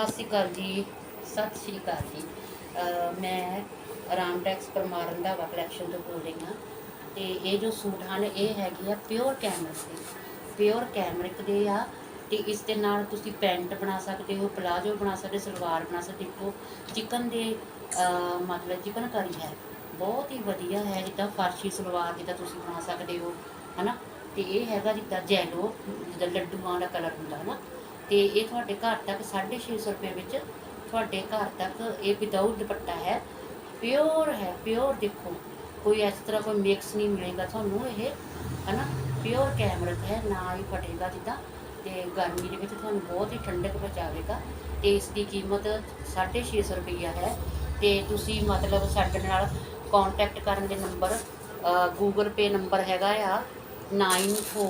ਸਤਿ ਸ਼੍ਰੀ ਅਕਾਲ ਜੀ, ਸਤਿ ਸ਼੍ਰੀ ਅਕਾਲ ਜੀ। ਮੈਂ ਰਾਮਟੈਕਸ ਪਰਮਾਰ ਰੰਧਾਵਾ ਕਲੈਕਸ਼ਨ ਤੋਂ ਬੋਲ ਰਹੀ ਹਾਂ। ਤੇ ਇਹ ਜੋ ਸੂਟ ਹਨ, ਇਹ ਹੈਗੇ ਆ ਪਿਓਰ ਕੈਮਰਿਕ ਦੇ। ਪਿਓਰ ਕੈਮਰਿਕ ਦੇ ਆ ਤੇ ਇਸ ਦੇ ਨਾਲ ਤੁਸੀਂ ਪੈਂਟ ਬਣਾ ਸਕਦੇ ਹੋ ਪਲਾਜੋ ਬਣਾ ਸਕਦੇ, ਸਲਵਾਰ ਬਣਾ ਸਕਦੇ ਹੋ। ਚਿਕਨ ਦੇ ਮਤਲਬ ਚਿਕਨ ਕਰੀ ਹੈ। ਬਹੁਤ ਹੀ ਵਧੀਆ ਹੈ, ਜਿੱਦਾਂ ਫਾਰਸ਼ੀ ਸਲਵਾਰ ਜਿੱਦਾਂ ਤੁਸੀਂ ਬਣਾ ਸਕਦੇ ਹੋ, ਹਨਾ? ਤੇ ਇਹ ਹੈਗਾ ਜਿੱਦਾਂ ਜੈਲੋ, ਜਿੱਦਾਂ ਲੱਡੂਆਂ ਦਾ ਕਲਰ ਹੁੰਦਾ, ਹਨਾ? ਤੇ ਇਹ ਤੁਹਾਡੇ ਘਰ ਤੱਕ 650 ਰੁਪਏ ਵਿੱਚ ਤੁਹਾਡੇ ਘਰ ਤੱਕ ਇਹ ਵਿਦਆਊਟ ਦੁਪੱਟਾ ਹੈ। ਪਿਓਰ ਹੈ ਪਿਓਰ ਦੇਖੋ। ਕੋਈ ਇਸ ਤਰ੍ਹਾਂ ਕੋਈ ਮਿਕਸ ਨਹੀਂ ਮਿਲੇਗਾ ਤੁਹਾਨੂੰ ਇਹ, ਹਨਾ? ਪਿਓਰ ਕੈਮਰਿਕ ਹੈ, ਨਾ ਹੀ ਫਟੇਗਾ ਜਿੱਦਾਂ। ਤੇ ਗਰਮੀ ਦੇ ਵਿੱਚ ਤੁਹਾਨੂੰ ਬਹੁਤ ਹੀ ਠੰਡਕ ਪਹੁੰਚਾਵੇਗਾ। ਤੇ ਇਸ ਦੀ ਕੀਮਤ 650 ਰੁਪਈਆ ਹੈ। ਤੇ ਤੁਸੀਂ ਮਤਲਬ ਸਾਡੇ ਨਾਲ ਕੰਟੈਕਟ ਕਰਨ ਦੇ ਨੰਬਰ ਗੂਗਲ ਪੇ ਨੰਬਰ ਹੈਗਾ ਆ 94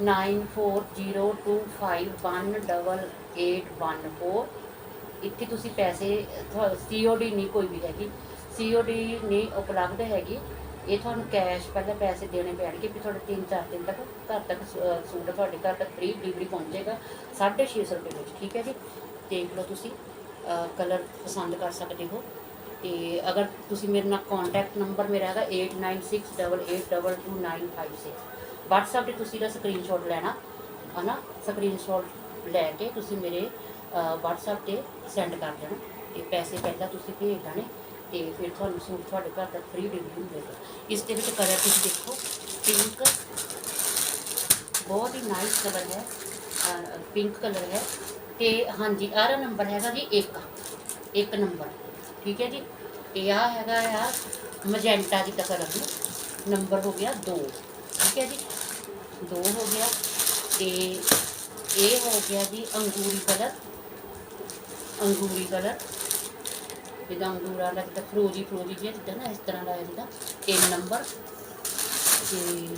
9402518814 ਇੱਥੇ ਤੁਸੀਂ ਪੈਸੇ ਸੀਓਡੀ ਨਹੀਂ ਕੋਈ ਵੀ ਹੈਗੀ ਸੀਓਡੀ ਨਹੀਂ ਉਪਲਬਧ ਹੈਗੀ ਇਹ ਤੁਹਾਨੂੰ ਕੈਸ਼ ਪਹਿਲਾਂ ਪੈਸੇ ਦੇਣੇ ਪੈਣਗੇ ਵੀ ਤੁਹਾਡੇ 3-4 ਦਿਨ ਤੱਕ ਘਰ ਤੱਕ ਸੂਟ ਤੁਹਾਡੇ ਘਰ ਤੱਕ ਫ੍ਰੀ ਡਿਲੀਵਰੀ ਪਹੁੰਚੇਗਾ 650 ਰੁਪਏ ਵਿੱਚ ਠੀਕ ਹੈ ਜੀ ਦੇਖ ਲਓ ਤੁਸੀਂ ਕਲਰ ਪਸੰਦ ਕਰ ਸਕਦੇ ਹੋ ਤੇ ਅਗਰ ਤੁਸੀਂ ਮੇਰੇ ਨਾਲ ਕੰਟੈਕਟ ਨੰਬਰ ਮੇਰਾ ਹੈਗਾ 8968882956 WhatsApp ਤੇ ਤੁਸੀਂ ਦਾ ਸਕਰੀਨਸ਼ਾਟ ਲੈਣਾ, ਹਨਾ? ਸਕਰੀਨਸ਼ਾਟ ਲੈ ਕੇ ਤੁਸੀਂ ਮੇਰੇ WhatsApp ਤੇ ਸੈਂਡ ਕਰ ਦੇਣਾ। ਤੇ ਪੈਸੇ ਪਹਿਲਾਂ ਤੁਸੀਂ ਭੇਜ ਦੇਣੇ, ਤੇ ਫਿਰ ਤੁਹਾਨੂੰ ਸੂਟ ਤੁਹਾਡੇ ਘਰ ਤੱਕ ਫ੍ਰੀ ਡਿਲੀਵਰੀ ਮਿਲੇਗਾ। ਇਸ ਦੇ ਵਿੱਚ ਕਲਰ ਤੁਸੀਂ ਦੇਖੋ ਪਿੰਕ ਬਹੁਤ ਹੀ ਨਾਈਸ ਕਲਰ ਹੈ ਪਿੰਕ ਕਲਰ ਹੈ। ਤੇ ਹਾਂਜੀ, ਆਹ ਨੰਬਰ ਹੈਗਾ ਜੀ 1 ਇੱਕ ਨੰਬਰ ਠੀਕ ਹੈ ਜੀ? ਤੇ ਆ ਹੈਗਾ ਆ ਮਜੈਂਟਾ ਦੀ ਕਲਰ ਨੂੰ ਨੰਬਰ ਹੋ ਗਿਆ 2 ਠੀਕ ਹੈ ਜੀ? 2 ਹੋ ਗਿਆ ਤੇ ਇਹ ਹੋ ਗਿਆ ਜੀ ਅੰਗੂਰੀ ਕਲਰ ਅੰਗੂਰੀ ਕਲਰ ਜਿੱਦਾਂ ਅੰਗੂਰਾਂ ਦਾ ਜਿੱਦਾਂ ਫਰੋਜੀ ਫਰੋਜੀ ਜਿਹਾ ਜਿੱਦਾਂ ਨਾ ਇਸ ਤਰ੍ਹਾਂ ਦਾ ਹੈ ਜਿੱਦਾਂ 3 ਨੰਬਰ ਤੇ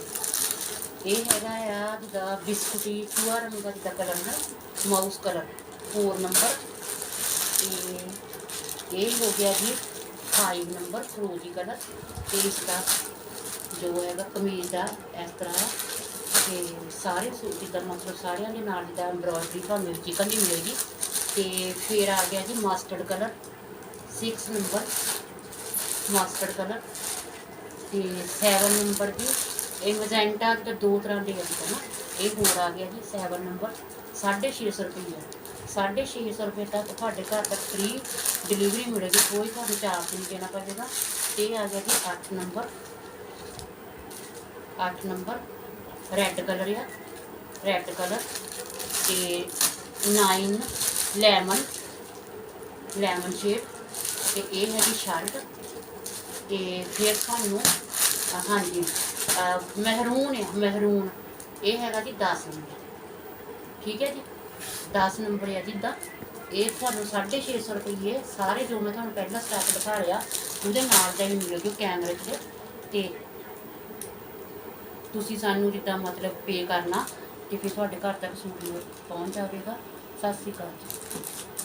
ਇਹ ਹੈਗਾ ਆ ਜਿੱਦਾਂ ਬਿਸਕੁਟੀ ਚੂਹਾ ਰੰਗ ਦਾ ਜਿੱਦਾਂ ਕਲਰ ਨਾ ਮਾਊਸ ਕਲਰ 4 ਨੰਬਰ ਤੇ ਇਹ ਹੋ ਗਿਆ ਜੀ 5 ਨੰਬਰ ਫਰੋਜੀ ਕਲਰ ਤੇ ਇਸ ਦਾ ਜੋ ਹੈਗਾ ਕਮੀਜ਼ ਦਾ ਇਸ ਤਰ੍ਹਾਂ ਹੈ ਤੇ ਸਾਰੇ ਸੂਟ ਜਿੱਦਾਂ ਮਤਲਬ ਸਾਰਿਆਂ ਦੇ ਨਾਲ ਜਿੱਦਾਂ ਐਮਬ੍ਰੋਇਡਰੀ ਤੁਹਾਨੂੰ ਚਿਕਨ ਦੀ ਮਿਲੇਗੀ। ਤੇ ਫਿਰ ਆ ਗਿਆ ਜੀ mustard colour 6 number mustard colour ਤੇ 7 ਨੰਬਰ ਦੀ, ਇਹ ਮਜੈਂਟਾ ਤੇ ਦੋ ਤਰ੍ਹਾਂ ਦੇ ਹੈ ਨਾ ਇਹ ਹੋਰ ਆ ਗਿਆ ਜੀ 7 ਨੰਬਰ 650 ਰੁਪਏ 650 ਰੁਪਏ ਤੱਕ ਤੁਹਾਡੇ ਘਰ ਤੱਕ ਫ੍ਰੀ ਡਿਲੀਵਰੀ ਮਿਲੇਗੀ, ਕੋਈ ਤੁਹਾਨੂੰ ਚਾਰਜ ਨਹੀਂ ਦੇਣਾ ਪਵੇਗਾ। ਤੇ ਇਹ ਆ ਗਿਆ ਜੀ 8 ਨੰਬਰ 8 ਨੰਬਰ ਰੈੱਡ ਕਲਰ ਆ। ਰੈੱਡ ਕਲਰ ਤੇ 9 ਲੈਮਨ ਲੈਮਨ ਸ਼ੇਡ ਤੇ ਇਹ ਹੈਗੀ ਸ਼ਰਟ ਤੇ ਫਿਰ ਤੁਹਾਨੂੰ, ਹਾਂਜੀ ਮਹਿਰੂਨ ਹੈ ਮਹਿਰੂਨ। ਇਹ ਹੈਗਾ ਜੀ 10 ਨੰਬਰ। ਠੀਕ ਹੈ ਜੀ? 10 ਨੰਬਰ ਹੈ ਜਿੱਦਾਂ ਇਹ ਤੁਹਾਨੂੰ 650 ਰੁਪਏ ਸਾਰੇ ਜੋ ਮੈਂ ਤੁਹਾਨੂੰ ਪਹਿਲਾਂ ਸਟਾਕ ਦਿਖਾ ਰਿਹਾ, ਉਹਦੇ ਨਾਲ ਦਾ ਹੀ ਮਿਲੇਗਾ ਕੈਮਰੇ 'ਚ ਤੇ ਤੁਸੀਂ ਸਾਨੂੰ ਜਿੱਦਾਂ ਮਤਲਬ ਪੇ ਕਰਨਾ ਤੇ ਫਿਰ ਤੁਹਾਡੇ ਘਰ ਤੱਕ ਸੂਟ ਪਹੁੰਚ ਜਾਵੇਗਾ। ਸਤਿ ਸ਼੍ਰੀ ਅਕਾਲ ਜੀ।